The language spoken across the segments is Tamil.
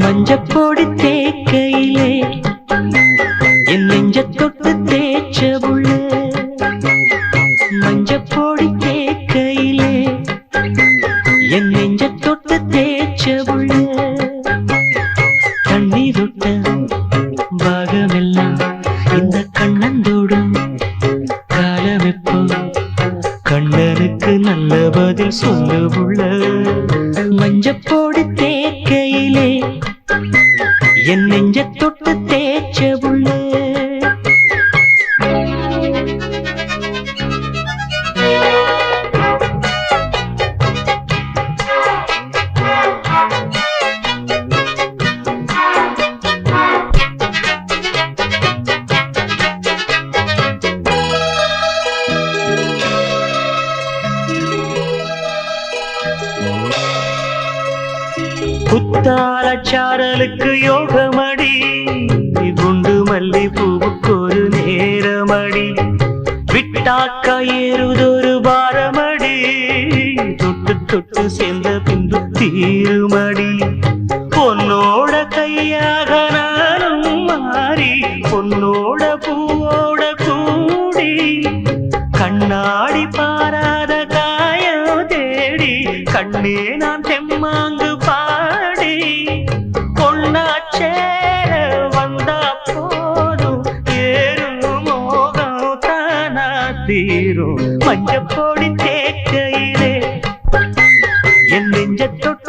மஞ்சப்போடு தேக்கையிலே என் நெஞ்ச தொட்டு தேய்ச்ச உள்ள மஞ்சப்போடி தேக்கையிலே என் நெஞ்ச தொட்டு தேய்ச்ச உள்ள கண்ணீருட்ட பாகமெல்லாம் இந்த கண்ணந்தோடும் காலமெப்போ? கண்ணனுக்கு நல்ல பதில் சொல்ல உள்ள மஞ்சப்போடி புத்தால சாரலுக்கு யோகமடி. குண்டு மல்லி பூவுக்கு ஒரு நேரமடி. விட்டாக்கா ஏறுதொரு பாரமடி. தொட்டு தொட்டு சேர்ந்த பின்பு தீருமடி தானா தீரும் மஞ்சப்பொடி தேக்கையிலே. என் நெஞ்ச தொட்டு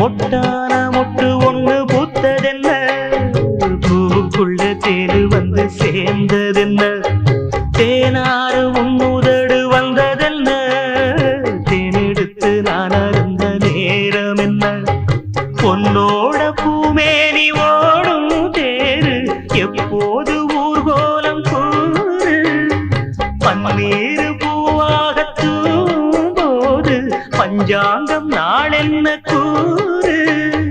மொட்டான மொட்டு ஒண்ணு பூத்ததென்ன? பூவுக்குள்ள தேனு வந்து சேர்ந்ததென்ன? தேனாறு உன்னுதடு வந்ததென்ன? தேனெடுத்து நான் அருந்த நேரம் என்ன பொன்னோட பூமேனி ஓடும் தேரு எப்போது ஊர்கோலம் கூறு? பன்னீர் ஊரு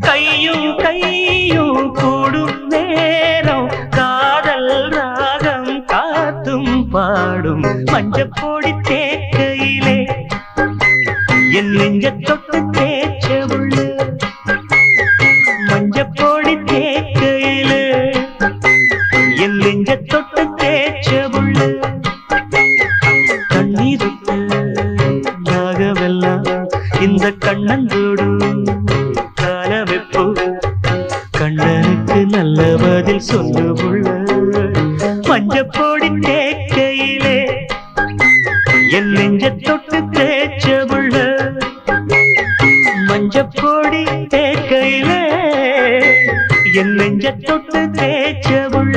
கையும் கையும் கூடும் நேரம். காதல் ராகம் காத்தும் பாடும். மஞ்சப்பொடி தேக்கையிலே. என் நெஞ்ச தொட்டு தேய்ச்ச உள்ள. மஞ்சப்பொடி தேக்கையிலே. என் நெஞ்ச தொட்டு தேய்ச்ச உள்ள. என் நெஞ்ச தொட்டு தேய்ச்ச புள்ள மஞ்சப்பொடி தேக்கையிலே என் நெஞ்ச தொட்டு தேய்ச்ச உள்ள